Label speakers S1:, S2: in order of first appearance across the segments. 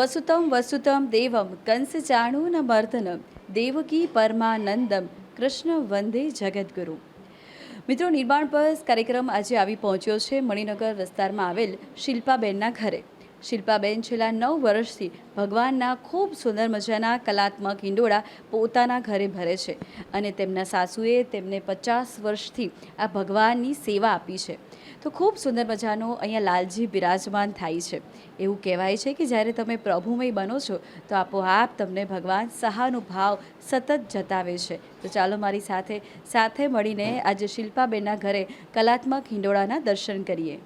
S1: વસુતમ વસુતમ દેવમ કંસ ચાણૂન મર્દનમ દેવકી પરમાનંદમ કૃષ્ણ વંદે જગદગુરુ મિત્રો નિર્માણ બસ કાર્યક્રમ આજે આવી પહોંચ્યો છે મણિનગર વિસ્તારમાં આવેલ શિલ્પાબેનના ઘરે શિલ્પાબેન છેલ્લા નવ વર્ષથી ભગવાનના ખૂબ સુંદર મજાના કલાત્મક હિંડોળા પોતાના ઘરે ભરે છે અને તેમના સાસુએ તેમને પચાસ વર્ષથી આ ભગવાનની સેવા આપી છે। તો ખૂબ સુંદર મજાનો અહીંયા લાલજી બિરાજમાન થાય છે. એવું કહેવાય છે કે જ્યારે તમે પ્રભુમય બનો છો, તો આપોઆપ તમને ભગવાન સહાનુભાવ સતત જતાવે છે. તો ચાલો મારી સાથે સાથે મળીને આજે શિલ્પાબેનના ઘરે કલાત્મક હિંડોળાના દર્શન કરીએ.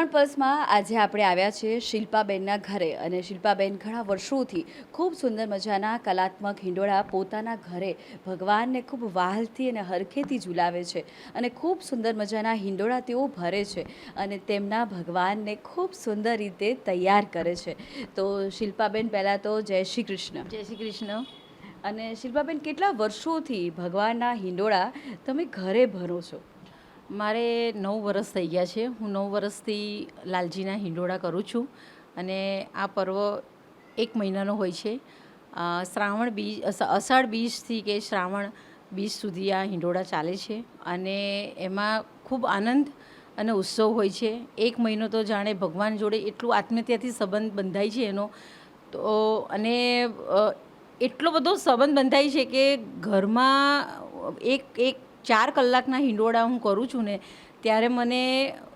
S1: નિર્વાણ પલ્સમાં આજે આપણે આવ્યા છીએ શિલ્પાબેનના ઘરે અને શિલ્પાબેન ઘણા વર્ષોથી ખૂબ સુંદર મજાના કલાત્મક હિંડોળા પોતાના ઘરે ભગવાનને ખૂબ વાહલથી અને હરખેથી ઝુલાવે છે અને ખૂબ સુંદર મજાના હિંડોળા તેઓ ભરે છે અને તેમના ભગવાનને ખૂબ સુંદર રીતે તૈયાર કરે છે. તો શિલ્પાબેન પહેલાં તો જય શ્રી કૃષ્ણ.
S2: જય શ્રી કૃષ્ણ.
S1: અને શિલ્પાબેન કેટલા વર્ષોથી ભગવાનના હિંડોળા તમે ઘરે ભરો છો?
S2: મારે નવ વર્ષ થઈ ગયા છે. હું નવ વર્ષથી લાલજીના હિંડોળા કરું છું અને આ પર્વ એક મહિનાનો હોય છે. શ્રાવણ બીજ અષાઢ બીજથી કે શ્રાવણ બીજ સુધી આ હિંડોળા ચાલે છે અને એમાં ખૂબ આનંદ અને ઉત્સવ હોય છે. એક મહિનો તો જાણે ભગવાન જોડે એટલું આત્મીયતાથી સંબંધ બંધાય છે એનો. તો, અને એટલો બધો સંબંધ બંધાય છે કે ઘરમાં એક એક ચાર કલાકના હિંડોળા હું કરું છું ને, ત્યારે મને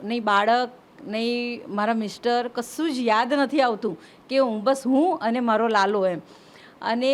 S2: નહીં બાળક, નહીં મારા મિસ્ટર કશું જ યાદ નથી આવતું કે હું બસ હું અને મારો લાલો એમ. અને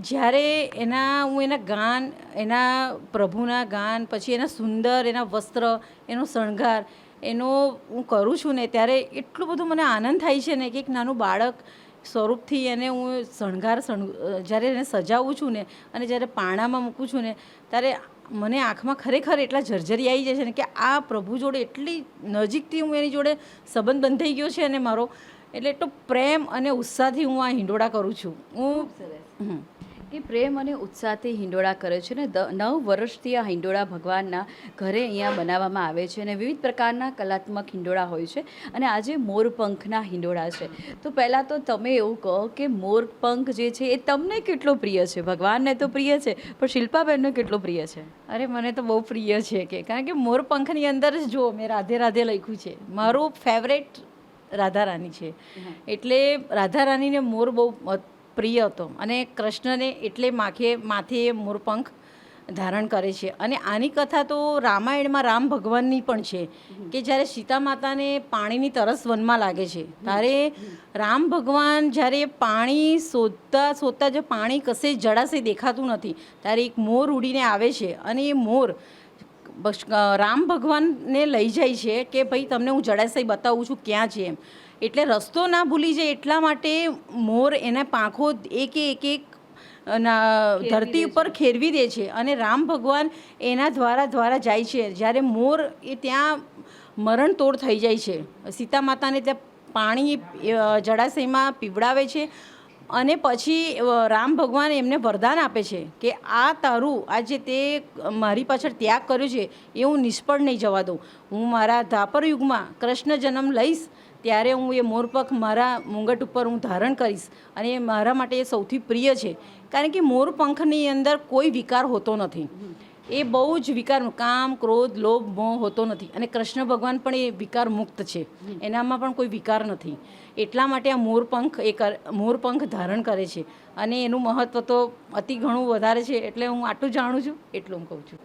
S2: જ્યારે એના, હું એના ગાન, એના પ્રભુના ગાન, પછી એના સુંદર, એના વસ્ત્ર, એનો શણગાર, એનો હું કરું છું ને, ત્યારે એટલું બધું મને આનંદ થાય છે ને કે એક નાનું બાળક સ્વરૂપથી એને હું શણગાર શણ જ્યારે એને સજાવું છું ને અને જ્યારે પાણામાં મૂકું છું ને ત્યારે મને આંખમાં ખરેખર એટલા જર્જરી આવી જાય છે ને કે આ પ્રભુ જોડે એટલી નજીકથી હું એની જોડે સંબંધ બંધાઈ ગયો છે અને મારો એટલે એટલો પ્રેમ અને ઉત્સાહથી હું આ હિંડોળા કરું છું. હું
S1: કે પ્રેમ અને ઉત્સાહથી હિંડોળા કરે છે ને દ- નવ વર્ષથી આ હિંડોળા ભગવાનના ઘરે અહીંયા બનાવવામાં આવે છે અને વિવિધ પ્રકારના કલાત્મક હિંડોળા હોય છે અને આજે મોરપંખના હિંડોળા છે. તો પહેલાં તો તમે એવું કહો કે મોરપંખ જે છે એ તમને કેટલો પ્રિય છે? ભગવાનને તો પ્રિય છે પણ શિલ્પાબેનને કેટલો પ્રિય છે?
S2: અરે મને તો બહુ પ્રિય છે કે કારણ કે મોરપંખની અંદર જ જો મેં રાધે રાધે લખ્યું છે મારું ફેવરેટ રાધા રાની છે એટલે રાધા રાનીને મોર બહુ પ્રિય હતો. અને કૃષ્ણને એટલે માથે માથે મોરપંખ ધારણ કરે છે. અને આની કથા તો રામાયણમાં રામ ભગવાનની પણ છે, કે જ્યારે સીતા માતાને પાણીની તરસ વનમાં લાગે છે, ત્યારે રામ ભગવાન જ્યારે પાણી શોધતા શોધતા જો પાણી કશે જળાશય દેખાતું નથી, ત્યારે એક મોર ઉડીને આવે છે. અને એ મોર રામ ભગવાનને લઈ જાય છે કે, ભાઈ, તમને હું જળાશય બતાવું છું, ક્યાં છે? એમ. એટલે રસ્તો ના ભૂલી જાય એટલા માટે મોર એના પાંખો એક એક એક ના ધરતી ઉપર ખેરવી દે છે. અને રામ ભગવાન એના દ્વારા દ્વારા જાય છે. જ્યારે મોર એ ત્યાં મરણ તોડ થઈ જાય છે. સીતા માતાને ત્યાં પાણી જળાશયમાં પીવડાવે છે. અને પછી રામ ભગવાન એમને વરદાન આપે છે કે આ તારું આજે તે મારી પાછળ ત્યાગ કર્યો છે એ હું નિષ્ફળ નહીં જવા દઉં. હું મારા ધાપર યુગમાં કૃષ્ણ જન્મ લઈશ ત્યારે હું એ મોરપંખ મારા મુંગટ ઉપર હું ધારણ કરીશ અને એ મારા માટે એ સૌથી પ્રિય છે. કારણ કે મોરપંખની અંદર કોઈ વિકાર હોતો નથી. એ બહુ જ વિકાર કામ ક્રોધ લોભ મોહ હોતો નથી. અને કૃષ્ણ ભગવાન પણ એ વિકાર મુક્ત છે. એનામાં પણ કોઈ વિકાર નથી. એટલા માટે આ મોરપંખ એ કર- મોરપંખ ધારણ કરે છે. અને એનું મહત્ત્વ તો અતિ ઘણું વધારે છે. એટલે હું આટલું જાણું છું એટલું હું કહું છું.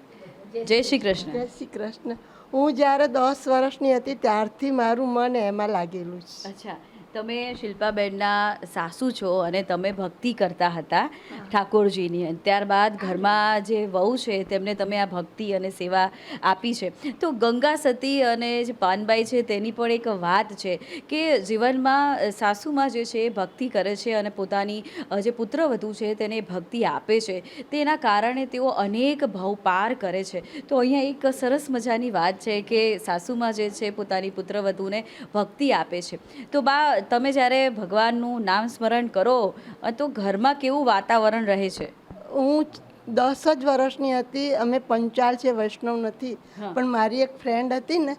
S1: જય શ્રી કૃષ્ણ.
S3: જય શ્રી કૃષ્ણ. હું જ્યારે દસ વર્ષની હતી ત્યારથી મારું મન એમાં લાગેલું છે.
S1: અચ્છા. તમે શિલ્પાબેનના સાસુ છો અને તમે ભક્તિ કરતા હતા ઠાકોરજીની. અને ત્યારબાદ ઘરમાં જે વહુ છે તેમને તમે આ ભક્તિ અને સેવા આપી છે. તો ગંગા સતી અને જે પાનબાઈ છે તેની પણ એક વાત છે કે જીવનમાં સાસુમાં જે છે એ ભક્તિ કરે છે અને પોતાની જે પુત્રવધુ છે તેને ભક્તિ આપે છે. તેના કારણે તેઓ અનેક ભાવ પાર કરે છે. તો અહીંયા એક સરસ મજાની વાત છે કે સાસુમાં જે છે પોતાની પુત્રવધુને ભક્તિ આપે છે. તો બા તમે જ્યારે ભગવાનનું નામ સ્મરણ કરો તો ઘરમાં કેવું વાતાવરણ રહે છે?
S3: હું દસ જ વર્ષની હતી અમે પંચાલ છે વૈષ્ણવ નથી. પણ મારી એક ફ્રેન્ડ હતી ને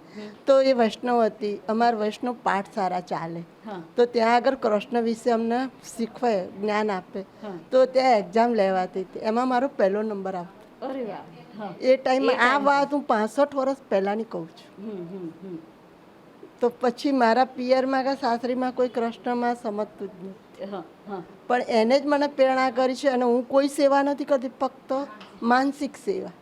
S3: તો એ વૈષ્ણવ હતી. અમારા વૈષ્ણવ પાઠ સારા ચાલે. તો ત્યાં આગળ કૃષ્ણ વિશે અમને શીખવે જ્ઞાન આપે. તો ત્યાં એક્ઝામ લેવાતી હતી. એમાં મારો પહેલો નંબર આવતો.
S1: અરે વાહ.
S3: એ ટાઈમે આ વાત હું પાસઠ વર્ષ પહેલાંની કહું છું. તો પછી મારા પિયરમાં કે સાસરીમાં કોઈ કૃષ્ણમાં સમજતું જ નથી.
S1: હા હા.
S3: પણ એને જ મને પ્રેરણા કરી છે અને હું કોઈ સેવા નથી કરતી ફક્ત માનસિક સેવા.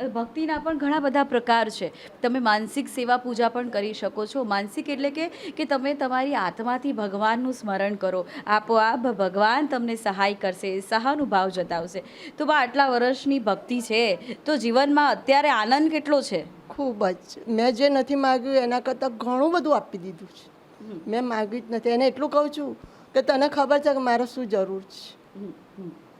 S1: ભક્તિના પણ ઘણા બધા પ્રકાર છે. તમે માનસિક સેવા પૂજા પણ કરી શકો છો. માનસિક એટલે કે કે તમે તમારી આત્માથી ભગવાનનું સ્મરણ કરો. આપોઆપ ભગવાન તમને સહાય કરશે સહાનુભાવ જતાવશે. તો બા આટલા વર્ષની ભક્તિ છે તો જીવનમાં અત્યારે આનંદ કેટલો છે?
S3: ખૂબ જ. મેં જે નથી માગ્યું એના કરતાં ઘણું બધું આપી દીધું છે. મેં માગ્યું જ નથી. એને એટલું કહું છું કે તને ખબર છે કે મારે શું જરૂર છે?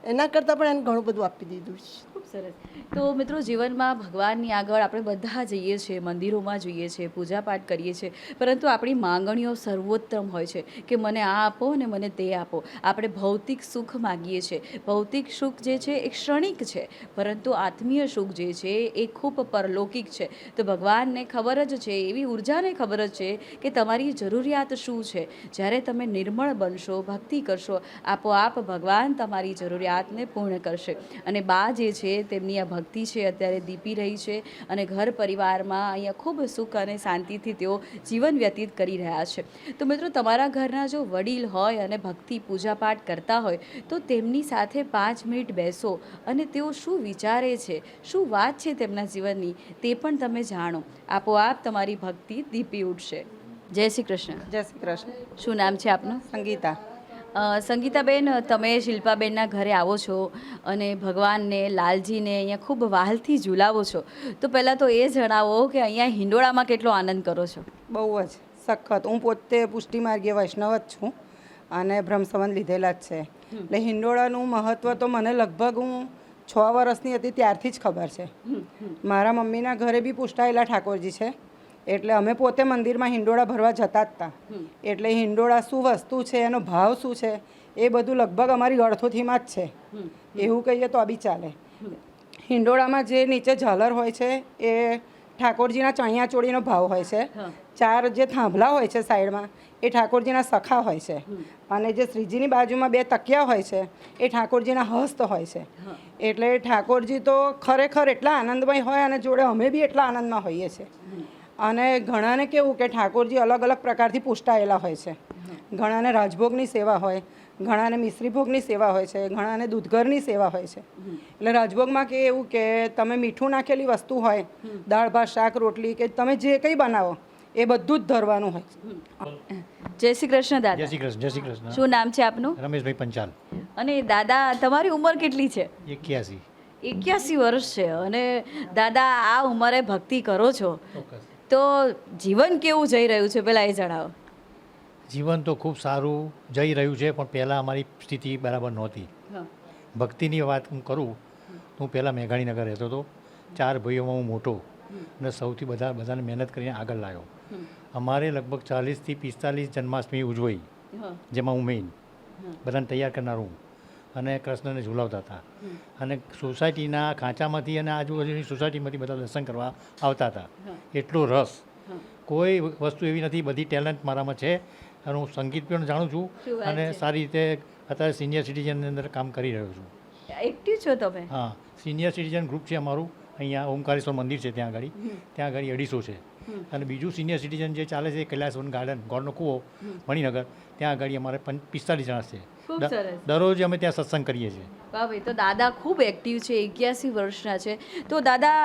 S3: એના કરતાં પણ એને ઘણું બધું આપી દીધું છે.
S1: સરસ. તો મિત્રો જીવનમાં ભગવાનની આગળ આપણે બધા જઈએ છીએ, મંદિરોમાં જઈએ છીએ, પૂજાપાઠ કરીએ છીએ, પરંતુ આપણી માંગણીઓ સર્વોત્તમ હોય છે કે મને આ આપો ને મને તે આપો. આપણે ભૌતિક સુખ માગીએ છીએ. ભૌતિક સુખ જે છે એ ક્ષણિક છે, પરંતુ આત્મીય સુખ જે છે એ ખૂબ પરલૌકિક છે. તો ભગવાનને ખબર જ છે, એવી ઉર્જાને ખબર જ છે કે તમારી જરૂરિયાત શું છે. જ્યારે તમે નિર્મળ બનશો, ભક્તિ કરશો, આપોઆપ ભગવાન તમારી જરૂરિયાતને પૂર્ણ કરશે. અને બા જે છે તેમની આ ભક્તિ છે અત્યારે દીપી રહી છે અને ઘર પરિવારમાં અહીંયા ખૂબ સુખ અને શાંતિથી તેઓ જીવન વ્યતીત કરી રહ્યા છે. તો મિત્રો તમારા ઘરના જો વડીલ હોય અને ભક્તિ પૂજાપાઠ કરતા હોય તો તેમની સાથે પાંચ મિનિટ બેસો અને તેઓ શું વિચારે છે શું વાત છે તેમના જીવનની તે પણ તમે જાણો. આપોઆપ તમારી ભક્તિ દીપી ઉઠશે જય શ્રી કૃષ્ણ.
S4: જય શ્રી કૃષ્ણ.
S1: શું નામ છે આપનું?
S4: સંગીતા.
S1: સંગીતાબેન તમે શિલ્પાબેનના ઘરે આવો છો અને ભગવાનને લાલજીને અહીંયા ખૂબ વહાલથી ઝુલાવો છો. તો પહેલાં તો એ જણાવો કે અહીંયા હિંડોળામાં કેટલો આનંદ કરો છો?
S4: બહુ જ સખત. હું પોતે પુષ્ટિ માર્ગીય વૈષ્ણવ જ છું અને ભ્રમસંબંધ લીધેલા જ છે. એટલે હિંડોળાનું મહત્ત્વ તો મને લગભગ હું છ વર્ષની હતી ત્યારથી જ ખબર છે. મારા મમ્મીના ઘરે બી પુષ્ટાયેલા ઠાકોરજી છે. એટલે અમે પોતે મંદિરમાં હિંડોળા ભરવા જતા જ હતા એટલે હિંડોળા શું વસ્તુ છે એનો ભાવ શું છે એ બધું લગભગ અમારી અડથોથીમાં જ છે. એવું કહીએ તો બી ચાલે. હિંડોળામાં જે નીચે ઝાલર હોય છે એ ઠાકોરજીના ચણિયા ચોળીનો ભાવ હોય છે. ચાર જે થાંભલા હોય છે સાઈડમાં એ ઠાકોરજીના સખા હોય છે. અને જે શ્રીજીની બાજુમાં બે તકિયા હોય છે એ ઠાકોરજીના હસ્ત હોય છે. એટલે ઠાકોરજી તો ખરેખર એટલા આનંદમય હોય અને જોડે અમે બી એટલા આનંદમાં હોઈએ છીએ. અને ઘણાને કેવું કે ઠાકોરજી અલગ અલગ પ્રકારથી પૂછટાયેલા હોય છે. ઘણાને રાજભોગની સેવા હોય ઘણાને મિશ્રીભોગની સેવા હોય છે ઘણાને દૂધઘરની સેવા હોય છે. એટલે રાજભોગમાં કે એવું કે તમે મીઠું નાખેલી વસ્તુ હોય દાળ ભાત શાક રોટલી કે તમે જે કંઈ બનાવો એ બધું જ ધરવાનું હોય
S1: જય શ્રી કૃષ્ણ
S5: જય શ્રી કૃષ્ણ જય શ્રી કૃષ્ણ.
S1: શું નામ છે આપનું?
S5: રમેશભાઈ પંચાલ.
S1: અને દાદા તમારી ઉંમર કેટલી છે?
S5: એક્યાસી.
S1: એક્યાસી વર્ષ છે અને દાદા આ ઉંમરે ભક્તિ કરો છો.
S5: ચોક્કસ.
S1: તો જીવન કેવું જઈ રહ્યું છે પહેલાં એ જણાવો.
S5: જીવન તો ખૂબ સારું જઈ રહ્યું છે પણ પહેલાં અમારી સ્થિતિ બરાબર નહોતી. ભક્તિની વાત હું કરું તો હું પહેલાં મેઘાણીનગર રહેતો હતો. ચાર ભાઈઓમાં હું મોટો અને સૌથી બધા બધાને મહેનત કરીને આગળ લાવ્યો અમારે લગભગ ચાલીસથી પિસ્તાલીસ જન્માષ્ટમી ઉજવાઈ જેમાં હું મેઇન બધાને તૈયાર કરનાર હું. અને કૃષ્ણને ઝુલાવતા હતા. અને સોસાયટીના ખાંચામાંથી અને આજુબાજુની સોસાયટીમાંથી બધા દર્શન કરવા આવતા હતા. એટલો રસ. કોઈ વસ્તુ એવી નથી બધી ટેલેન્ટ મારામાં છે. અને હું સંગીત પણ જાણું છું અને સારી રીતે અત્યારે સિનિયર સિટીઝનની અંદર કામ કરી રહ્યો છું.
S1: એક્ટિવ છો તમે?
S5: હા. સિનિયર સિટીઝન ગ્રુપ છે અમારું. અહીંયા ઓમકારેશ્વર મંદિર છે ત્યાં આગળ ત્યાં આગળ અઢીસો છે. અને બીજું સિનિયર સિટીઝન જે ચાલે છે કૈલાસવન ગાર્ડન ગોળનો કૂવો મણિનગર. ત્યાં આગળ અમારે પિસ્તાલીસ જણા છે. દરરોજ અમે ત્યાં સત્સંગ કરીએ છીએ.
S1: વાહ ભાઈ તો દાદા ખૂબ એક્ટિવ છે એક્યાસી વર્ષના છે. તો દાદા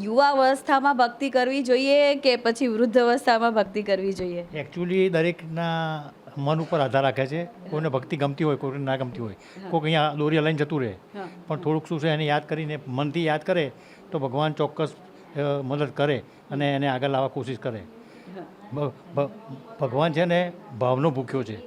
S1: યુવા અવસ્થામાં ભક્તિ કરવી જોઈએ કે પછી વૃદ્ધ અવસ્થામાં ભક્તિ કરવી જોઈએ?
S5: એકચ્યુઅલી દરેકના મન ઉપર આધાર રાખે છે. કોઈને ભક્તિ ગમતી હોય કોઈને ના ગમતી હોય. કોઈક અહીંયા દોરી લઈને જતું રહે. પણ થોડુંક શું છે એને યાદ કરીને મનથી યાદ કરે તો ભગવાન ચોક્કસ મદદ કરે અને એને આગળ લાવવા કોશિશ કરે. ભગવાન છે ને ભાવનો ભૂખ્યો છે.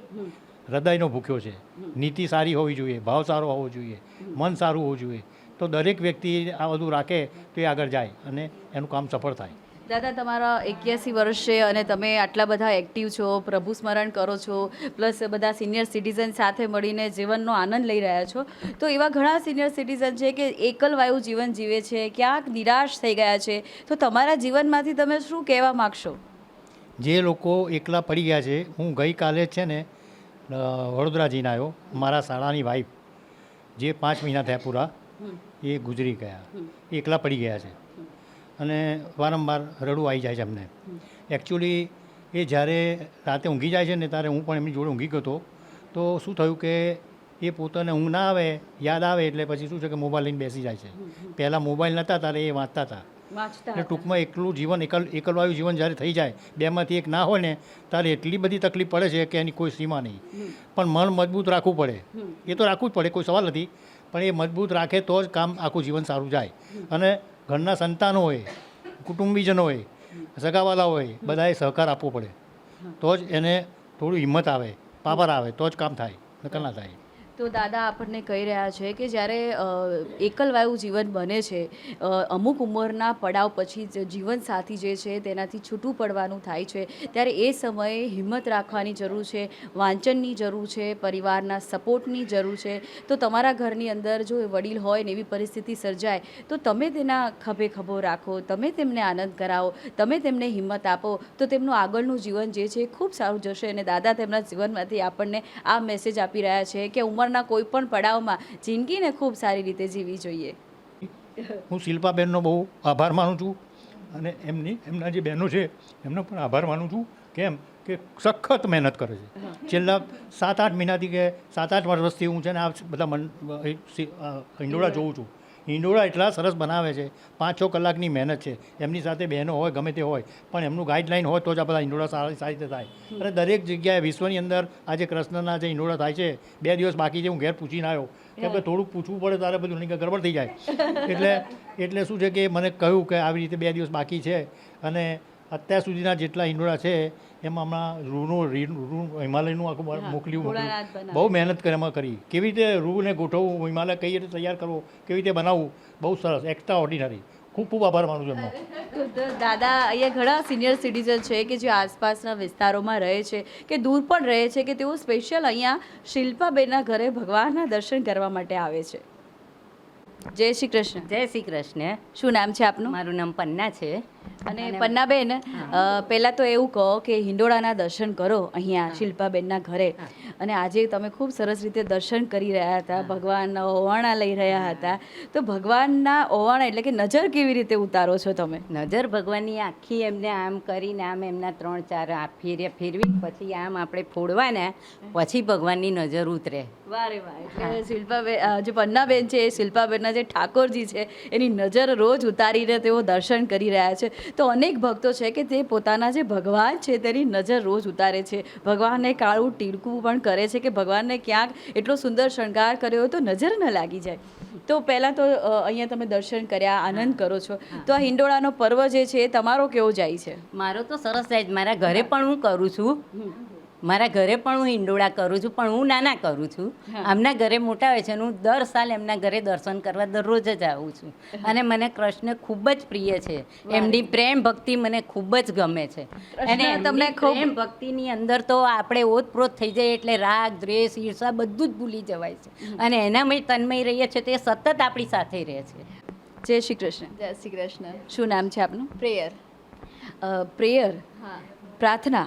S5: હૃદયનો ભૂખ્યો છે. નીતિ સારી હોવી જોઈએ, ભાવ સારો હોવો જોઈએ, મન સારું હોવું જોઈએ. તો દરેક વ્યક્તિ આ બધું રાખે તો એ આગળ જાય અને એનું કામ સફળ થાય.
S1: દાદા તમારા એક્યાસી વર્ષ છે અને તમે આટલા બધા એક્ટિવ છો પ્રભુ સ્મરણ કરો છો પ્લસ બધા સિનિયર સિટીઝન સાથે મળીને જીવનનો આનંદ લઈ રહ્યા છો. તો એવા ઘણા સિનિયર સિટીઝન છે કે એકલવાયુ જીવન જીવે છે ક્યાંક નિરાશ થઈ ગયા છે. તો તમારા જીવનમાંથી તમે શું કહેવા માગશો?
S5: જે લોકો એકલા પડી ગયા છે હું ગઈકાલે જ છે ને અ, વડોદરા જઈને આવ્યો મારા શાળાની વાઈફ જે પાંચ મહિના થયા પૂરા એ ગુજરી ગયા. એકલા પડી ગયા છે. અને વારંવાર રડવું આવી જાય છે અમને. એકચ્યુઅલી એ જ્યારે રાતે ઊંઘી જાય છે ને ત્યારે હું પણ એમની જોડે ઊંઘી ગયો હતો તો શું થયું કે એ પોતાને ઊંઘ ના આવે યાદ આવે એટલે પછી શું છે કે મોબાઈલ લઈને બેસી જાય છે. પહેલાં મોબાઈલ નહોતા ત્યારે એ વાંચતા હતા. એટલે ટૂંકમાં એકલું જીવન એકલ એકલવાયું જીવન જ્યારે થઈ જાય બેમાંથી એક ના હોય ને ત્યારે એટલી બધી તકલીફ પડે છે કે એની કોઈ સીમા નહીં. પણ મન મજબૂત રાખવું પડે. એ તો રાખવું જ પડે કોઈ સવાલ નથી. પણ એ મજબૂત રાખે તો જ કામ આખું જીવન સારું જાય. અને ઘરના સંતાનો હોય, કુટુંબીજનો હોય, સગાવાલા હોય, બધાએ સહકાર આપવો પડે. તો જ એને થોડું હિંમત આવે, પાવર આવે, તો જ કામ થાય નકલ ના થાય.
S1: તો દાદા આપણને કહી રહ્યા છે કે જ્યારે એકલવાયુ જીવન બને છે અમુક ઉંમરના પડાવ પછી જીવનસાથી જે છે તેનાથી છૂટું પડવાનું થાય છે. ત્યારે એ સમયે હિંમત રાખવાની જરૂર છે, વાંચનની જરૂર છે, પરિવારના સપોર્ટની જરૂર છે. તો તમારા ઘરની અંદર જો વડીલ હોય ને એવી પરિસ્થિતિ સર્જાય, તો તમે તેના ખભે ખભો રાખો, તમે તેમને આનંદ કરાવો, તમે તેમને હિંમત આપો, તો તેમનું આગળનું જીવન જે છે ખૂબ સારું જશે. અને દાદા તેમના જીવનમાંથી આપણને આ મેસેજ આપી રહ્યા છે કે ઉંમરના કોઈ પણ પડાવમાં જિંદગીને ખૂબ સારી રીતે જીવી જોઈએ.
S5: હું શિલ્પાબેનનો બહુ આભાર માનું છું અને એમની એમના જે બહેનો છે એમનો પણ આભાર માનું છું. કેમ? કે સખત મહેનત કરે છે. છેલ્લા સાત આઠ મહિનાથી કે સાત આઠ વર્ષથી હું છે ને આ બધા મન હિંડોળા જોઉં છું. હિંડોળા એટલા સરસ બનાવે છે. પાંચ છ કલાકની મહેનત છે. એમની સાથે બહેનો હોય ગમે તે હોય પણ એમનું ગાઈડલાઈન હોય તો જ આ બધા હિંડોળા સારી સારી રીતે થાય. અને દરેક જગ્યાએ વિશ્વની અંદર આજે કૃષ્ણના જે હિંડોળા થાય છે બે દિવસ બાકી છે હું ઘેર પૂછીને આવ્યો. કેમ કે થોડુંક પૂછવું પડે તારે બધું નહીં ગરબડ થઈ જાય. એટલે એટલે શું છે કે મને કહ્યું કે આવી રીતે બે દિવસ બાકી છે. અને અત્યાર સુધીના જેટલા હિંડોળા છે એમાં હમણાં રૂનું રી- હિમાલયનું આખું મોકલ્યું મોકલ્યું. બહુ મહેનત કરી એમાં કરી. કેવી રીતે રૂને ગોઠવવું હિમાલય કઈ રીતે તૈયાર કરવો કેવી રીતે બનાવવું બહુ સરસ એક્સ્ટ્રા ઓર્ડિનરી ખૂબ ખૂબ આભાર માનું છું એમનો.
S1: દાદા અહીંયા ઘણા સિનિયર સિટીઝન છે કે જે આસપાસના વિસ્તારોમાં રહે છે કે દૂર પણ રહે છે કે તેઓ સ્પેશિયલ અહીંયા શિલ્પાબેનના ઘરે ભગવાનના દર્શન કરવા માટે આવે છે. જય શ્રી કૃષ્ણ.
S6: જય શ્રી કૃષ્ણ.
S1: શું નામ છે આપનું?
S6: મારું નામ પન્ના છે.
S1: અને પન્નાબેન પહેલાં તો એવું કહો કે હિંડોળાના દર્શન કરો અહીંયા શિલ્પાબેનના ઘરે. અને આજે તમે ખૂબ સરસ રીતે દર્શન કરી રહ્યા હતા ભગવાનના ઓવાણા લઈ રહ્યા હતા. તો ભગવાનના ઓવાણા એટલે કે નજર કેવી રીતે ઉતારો છો તમે?
S6: નજર ભગવાનની આખી એમને આમ કરીને આમ એમના ત્રણ ચાર આ ફેરવી પછી આમ આપણે ફોડવાના પછી ભગવાનની નજર ઉતરે.
S1: વારે વારે. શિલ્પાબેન જે પન્નાબેન છે એ શિલ્પાબેનના જે ઠાકોરજી છે એની નજર રોજ ઉતારીને તેઓ દર્શન કરી રહ્યા છે. તો અનેક ભક્તો છે કે તે પોતાના જે ભગવાન છે તેની નજર રોજ ઉતારે છે. ભગવાનને કાળું ટીડકું પણ કરે છે કે ભગવાનને ક્યાંક એટલો સુંદર શણગાર કર્યો હોય તો નજર ન લાગી જાય. તો પહેલાં તો અહીંયા તમે દર્શન કર્યા, આનંદ કરો છો. તો આ હિંડોળાનો પર્વ જે છે તમારો કેવો જાય છે?
S6: મારો તો સરસ જાય મારા ઘરે પણ હું કરું છું. મારા ઘરે પણ હું હિંડોળા કરું છું પણ હું નાના કરું છું. આમના ઘરે મોટા હોય છે અને હું દર સાલ એમના ઘરે દર્શન કરવા દરરોજ જ આવું છું. અને મને કૃષ્ણ ખૂબ જ પ્રિય છે. એમની પ્રેમ ભક્તિ મને ખૂબ જ ગમે છે. અને
S1: તમને
S6: પ્રેમ ભક્તિની અંદર તો આપણે ઓતપ્રોત થઈ જાય એટલે રાગ દ્વેષ ઈર્ષા બધું જ ભૂલી જવાય છે. અને એનામાં તન્મય રહીએ છીએ તે સતત આપણી સાથે રહે છે.
S1: જય શ્રી કૃષ્ણ.
S7: જય શ્રી કૃષ્ણ.
S1: શું નામ છે આપનું?
S7: પ્રેયર.
S1: પ્રેયર?
S7: હા.
S1: પ્રાર્થના.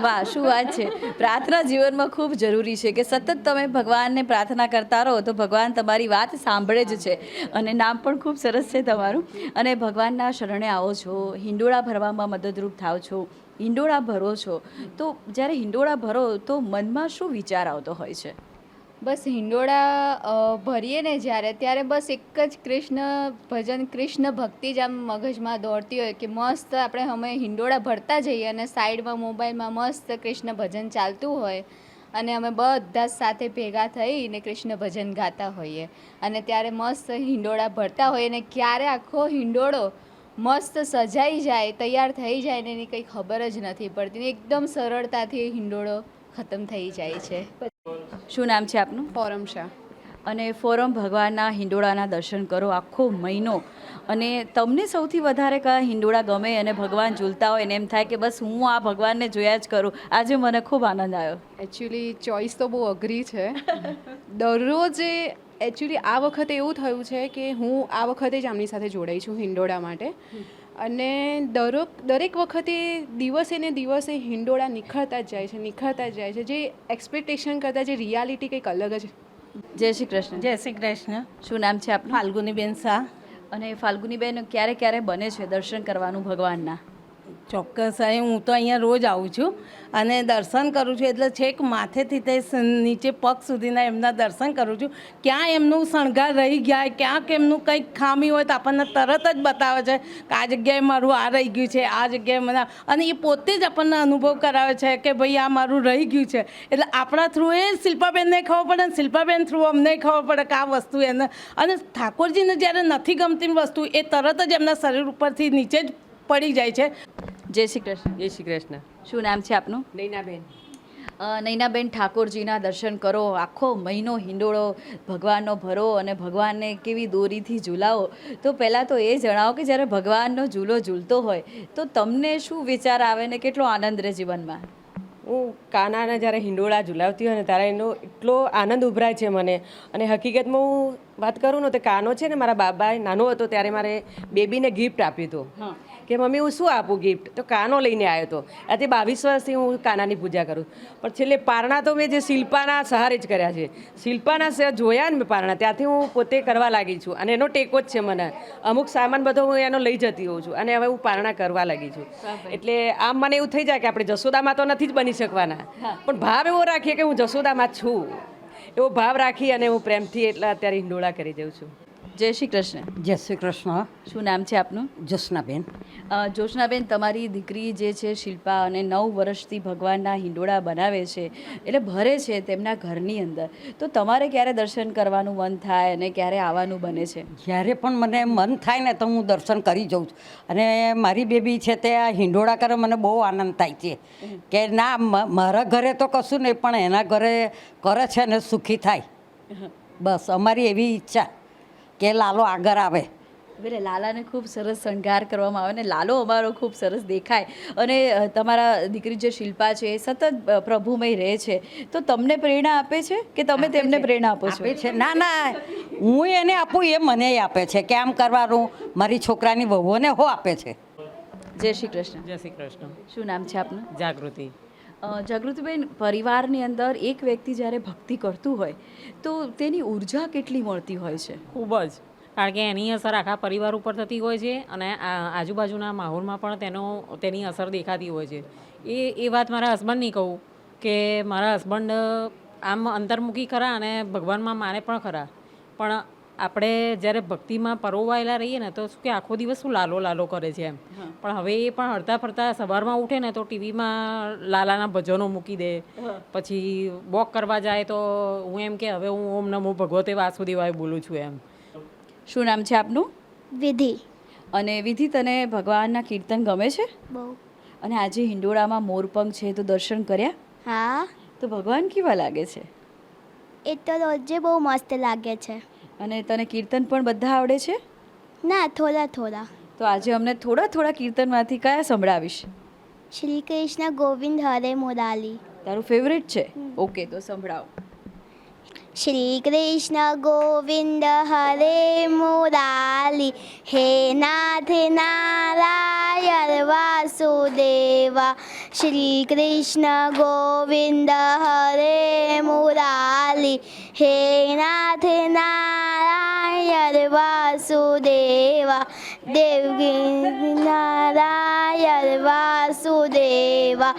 S1: વાહ શું વાત છે. પ્રાર્થના જીવનમાં ખૂબ જરૂરી છે કે સતત તમે ભગવાનને પ્રાર્થના કરતા રહો તો ભગવાન તમારી વાત સાંભળે જ છે. અને નામ પણ ખૂબ સરસ છે તમારું. અને ભગવાનના શરણે આવો છો હિંડોળા ભરવામાં મદદરૂપ થાવ છો હિંડોળા ભરો છો. તો જ્યારે હિંડોળા ભરો તો મનમાં શું વિચાર આવતો હોય છે?
S7: બસ હિંડોળા ભરીએ ને જ્યારે, ત્યારે બસ એક જ કૃષ્ણ ભજન, કૃષ્ણ ભક્તિ જ આમ મગજમાં દોડતી હોય કે મસ્ત આપણે અમે હિંડોળા ભરતા જઈએ અને સાઈડમાં, મોબાઈલમાં મસ્ત કૃષ્ણ ભજન ચાલતું હોય અને અમે બધા સાથે ભેગા થઈને કૃષ્ણ ભજન ગાતા હોઈએ અને ત્યારે મસ્ત હિંડોળા ભરતા હોઈએ અને ક્યારે આખો હિંડોળો મસ્ત સજાઈ જાય, તૈયાર થઈ જાય ને એની કંઈ ખબર જ નથી પડતી એકદમ સરળતાથી હિંડોળો ખતમ થઈ જાય છે.
S1: શું નામ છે આપનું?
S7: ફોરમ શાહ
S1: અને ફોરમ ભગવાનના હિંડોળાના દર્શન કરો આખો મહિનો. અને તમને સૌથી વધારે કયા હિંડોળા ગમે અને ભગવાન ઝૂલતા હોય ને એમ થાય કે બસ હું આ ભગવાનને જોયા જ કરું. આજે મને ખૂબ આનંદ આવ્યો.
S8: એકચ્યુઅલી ચોઈસ તો બહુ અઘરી છે. દરરોજે એકચ્યુઅલી આ વખતે એવું થયું છે કે હું આ વખતે જ આમની સાથે જોડાઈ છું હિંડોળા માટે. અને દરેક દરેક વખતે દિવસે ને દિવસે હિંડોળા નિખરતા જ જાય છે નિખરતા જ જાય છે. જે એક્સપેક્ટેશન કરતાં જે રિયાલિટી કંઈક અલગ જ.
S1: જય શ્રી કૃષ્ણ.
S9: જય શ્રી કૃષ્ણ.
S1: શું નામ છે આપનું?
S9: ફાલ્ગુનીબેન શાહ.
S1: અને ફાલ્ગુનીબેન ક્યારે ક્યારે બને છે દર્શન કરવાનું ભગવાનના?
S9: ચોક્કસ. અહીં હું તો અહીંયા રોજ આવું છું અને દર્શન કરું છું. એટલે છેક માથેથી તે નીચે પગ સુધીના એમના દર્શન કરું છું. ક્યાં એમનું શણગાર રહી ગયા ક્યાંક એમનું કંઈક ખામી હોય તો આપણને તરત જ બતાવે છે કે આ જગ્યાએ મારું આ રહી ગયું છે, આ જગ્યાએ મને અને એ પોતે જ આપણને અનુભવ કરાવે છે કે ભાઈ આ મારું રહી ગયું છે. એટલે આપણા થ્રુ એ શિલ્પાબેનને ખબર પડે અને શિલ્પાબેન થ્રુ અમને ખબર પડે કે આ વસ્તુ એને. અને ઠાકોરજીને જ્યારે નથી ગમતી વસ્તુ, એ તરત જ એમના શરીર ઉપરથી નીચે જ પડી જાય છે.
S1: જય શ્રી કૃષ્ણ.
S10: જય શ્રી કૃષ્ણ.
S1: શું નામ છે આપનું?
S10: નૈનાબેન.
S1: નૈનાબેન ઠાકોરજીના દર્શન કરો. આખો મહિનો હિંડોળો ભગવાનનો ભરો અને ભગવાનને કેવી દોરીથી ઝૂલાવો. તો પહેલાં તો એ જણાવો કે જ્યારે ભગવાનનો ઝૂલો ઝૂલતો હોય તો તમને શું વિચાર આવે ને કેટલો આનંદ રહે જીવનમાં?
S10: હું કાનાના જ્યારે હિંડોળા ઝુલાવતી હોય ને ત્યારે એનો એટલો આનંદ ઉભરાય છે મને. અને હકીકતમાં હું વાત કરું ને તો કાનો છે ને મારા બાબાએ નાનો હતો ત્યારે મારે બેબીને ગિફ્ટ આપ્યું હતું. કે મમ્મી હું શું આપું ગિફ્ટ તો કાનો લઈને આવ્યો હતો આથી બાવીસ વર્ષથી હું કાનાની પૂજા કરું પણ છેલ્લે પારણા તો મેં જે શિલ્પાના સહારે જ કર્યા છે. શિલ્પાના જોયા ને મેં પારણા ત્યાંથી હું પોતે કરવા લાગી છું. અને એનો ટેકો જ છે મને. અમુક સામાન બધો હું એનો લઈ જતી હોઉં છું. અને હવે હું પારણા કરવા લાગી છું. એટલે આમ મને એવું થઈ જાય કે આપણે જશોદામાં તો નથી જ બની શકવાના. પણ ભાવ એવો રાખીએ કે હું જસોદામાં છું. એવો ભાવ રાખી અને હું પ્રેમથી એટલા અત્યારે હિંડોળા કરી દઉં છું.
S1: જય શ્રી કૃષ્ણ.
S11: જય શ્રી કૃષ્ણ.
S1: શું નામ છે આપનું? જ્યોત્સનાબેન જોશનાબેન તમારી દીકરી જે છે શિલ્પા અને નવ વર્ષથી ભગવાનના હિંડોળા બનાવે છે એટલે ભરે છે તેમના ઘરની અંદર. તો તમારે ક્યારે દર્શન કરવાનું મન થાય અને ક્યારે આવવાનું બને છે?
S11: જ્યારે પણ મને મન થાય ને તો હું દર્શન કરી જાઉં છું. અને મારી બેબી છે તે આ હિંડોળા કરે મને બહુ આનંદ થાય છે. કે ના મારા ઘરે તો કશું નહીં પણ એના ઘરે કરે છે ને સુખી થાય. બસ અમારી એવી ઈચ્છા. કે લાલો આગળ આવે.
S1: એટલે લાલાને ખૂબ સરસ શણગાર કરવામાં આવે ને લાલો અમારો ખૂબ સરસ દેખાય. અને તમારા દીકરી જે શિલ્પા છે એ સતત પ્રભુમય રહે છે. તો તમને પ્રેરણા આપે છે કે તમે તેમને પ્રેરણા આપો છો?
S11: છે. ના ના. હું એને આપું એ મને આપે છે. કે આમ કરવાનું? મારી છોકરાની વહુઓને હો આપે છે.
S1: જય શ્રી કૃષ્ણ.
S10: જય શ્રી કૃષ્ણ.
S1: શું નામ છે આપનું?
S10: જાગૃતિ.
S1: જાગૃતિબેન, પરિવારની અંદર એક વ્યક્તિ જ્યારે ભક્તિ કરતું હોય, તો તેની ઊર્જા કેટલી મળતી હોય છે?
S12: ખૂબ જ. કારણ કે એની અસર આખા પરિવાર ઉપર થતી હોય છે અને આજુબાજુના માહોલમાં પણ તેનો, તેની અસર દેખાતી હોય છે. એ એ વાત મારા હસબન્ડની કહું કે મારા હસબન્ડ આમ અંતર્મુખી ખરા અને ભગવાનમાં માને પણ ખરા. પણ આપણે જ્યારે ભક્તિમાં પરોવાયેલા રહીએ ને તો શું કે આખો દિવસ શું લાલો લાલો કરે છે એમ. પણ હવે એ પણ હરતા ફરતા સવારમાં ઉઠે ને તો ટીવીમાં લાલાના ભજનો મૂકી દે. પછી વોક કરવા જાય તો હું એમ કે હવે હું ઓમ નમો ભગવતે વાસુદેવાય બોલું છું એમ.
S1: શું નામ છે આપનું?
S13: વિધિ.
S1: અને વિધિ તને ભગવાનના કીર્તન ગમે છે?
S13: બહુ.
S1: અને આજે હિંડોળામાં મોરપંખ છે તો દર્શન કર્યા?
S13: હા.
S1: તો ભગવાન કેવા લાગે છે?
S13: એ તો રોજે બહુ મસ્ત લાગે છે.
S1: અને તને કીર્તન પણ બધા આવડે છે?
S13: ના થોડા થોડા.
S1: તો આજે અમને થોડા થોડા કીર્તનમાંથી કયા સંભળાવીશ?
S13: શ્રી કૃષ્ણ ગોવિંદ હરે મુરાલી.
S1: તારું ફેવરેટ છે? ઓકે તો સંભળાવો.
S13: શ્રી કૃષ્ણ ગોવિંદ હરે મુરાલી હે નાથ નારાયણ વાસુદેવા શ્રી કૃષ્ણ ગોવિંદ હરે મુરાલી હે નાથ નારાયણ વાસુદેવા દેવગી નારાયણ વાસુદેવા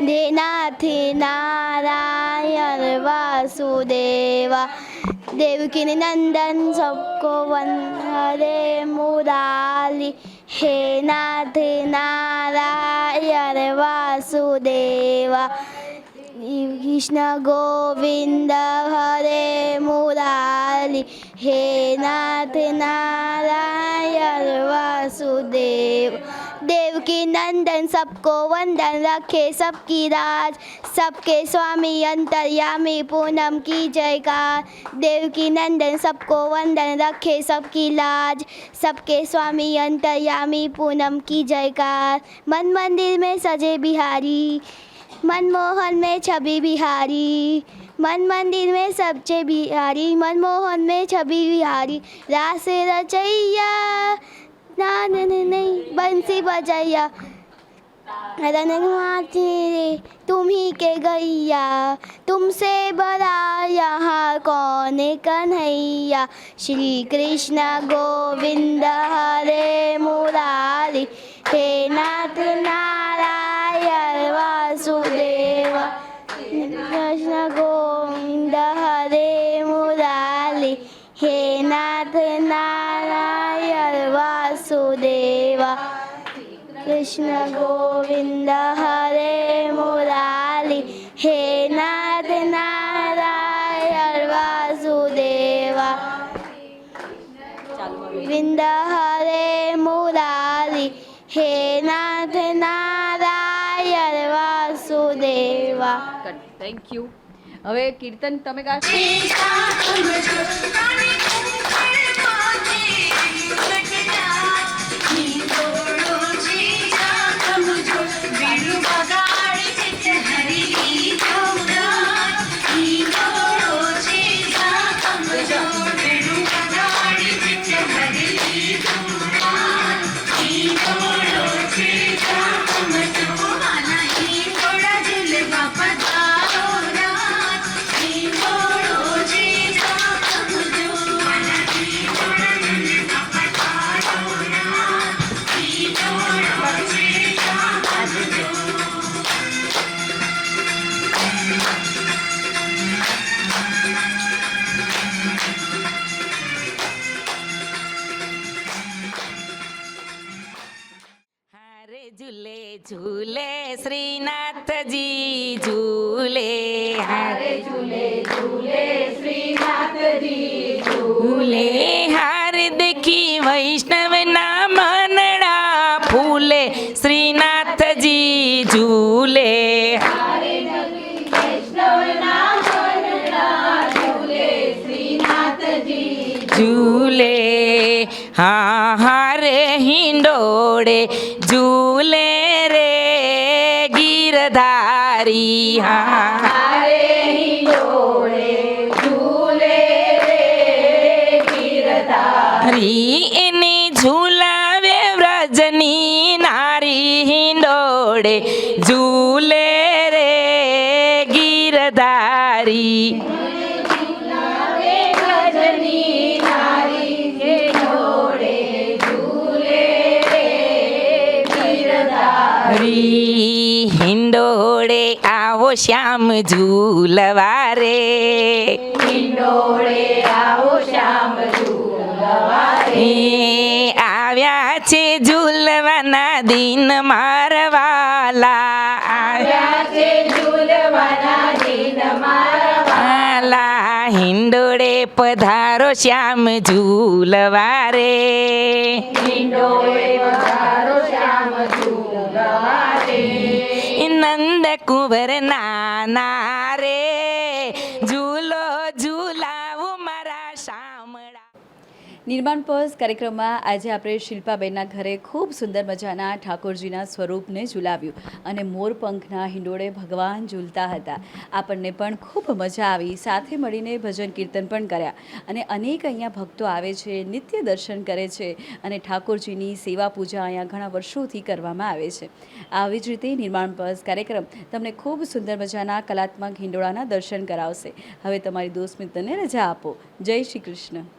S13: દેનાથ નારાયણ વાસુદેવા દેવકી નંદન સબકો વન હરે મુરાલી હે નાથ નારાયણ વાસુદેવા કૃષ્ણ ગોવિંદ હરે મુરાલી હે નાથ નારાયણ વાસુદેવ देवकी नंदन, सबको वंदन रखे सबकी राज। सबके स्वामी अंतर्यामी पूनम की जयकार। देवकी नंदन, सबको वंदन रखे सबकी लाज। सबके स्वामी अंतर्यामी पूनम की जयकार। मन मंदिर में सजे बिहारी। मनमोहन में छवि बिहारी। मन मंदिर में सबसे बिहारी। मनमोहन में छवि बिहारी। रास रचैया। ना ना ना नहीं बंसी बजैया रन रे तुम ही के गैया तुमसे बड़ा यहाँ कौन कन्हैया श्री कृष्ण गोविंद हरे मुरारी
S14: કૃષ્ણ ગોવિંદ હરે મુરાલી હે નાથ નારાયણ વાસુદેવા. ગોવિંદ હરે મુરારી હે નાથ નારાયણ વાસુદેવા.
S1: થેન્ક યુ હવે કીર્તન તમે ગાશો.
S15: હારે ઝૂલે ઝૂલે હા હારે હિંડોળે ઝૂલે રે ગીરધારી હા શ્યામ હિંડોળે શ્યામ ઝૂલવારે. આવ્યા છે ઝૂલવાના દિન મારવાલા. આવ્યા છે ઝૂલવાના દિન મારવાલા. હિંડોળે પધારો શ્યામ ઝૂલવારે. નંદ કુંવર નાના રે
S1: નિર્માણ પર્સ કાર્યક્રમમાં આજે આપણે શિલ્પાબેનના ઘરે ખૂબ સુંદર મજાના ઠાકોરજીના સ્વરૂપને ઝુલાવ્યું અને મોરપંખના હિંડોળે ભગવાન ઝૂલતા હતા. આપણને પણ ખૂબ મજા આવી. સાથે મળીને ભજન કીર્તન પણ કર્યા. અને અનેક અહીંયા ભક્તો આવે છે, નિત્ય દર્શન કરે છે અને ઠાકોરજીની સેવા પૂજા અહીંયા ઘણા વર્ષોથી કરવામાં આવે છે. આવી જ રીતે નિર્માણ પર્સ કાર્યક્રમ તમને ખૂબ સુંદર મજાના કલાત્મક હિંડોળાના દર્શન કરાવશે. હવે તમારી દોસ્ત મિત્રને રજા આપો. જય શ્રી કૃષ્ણ.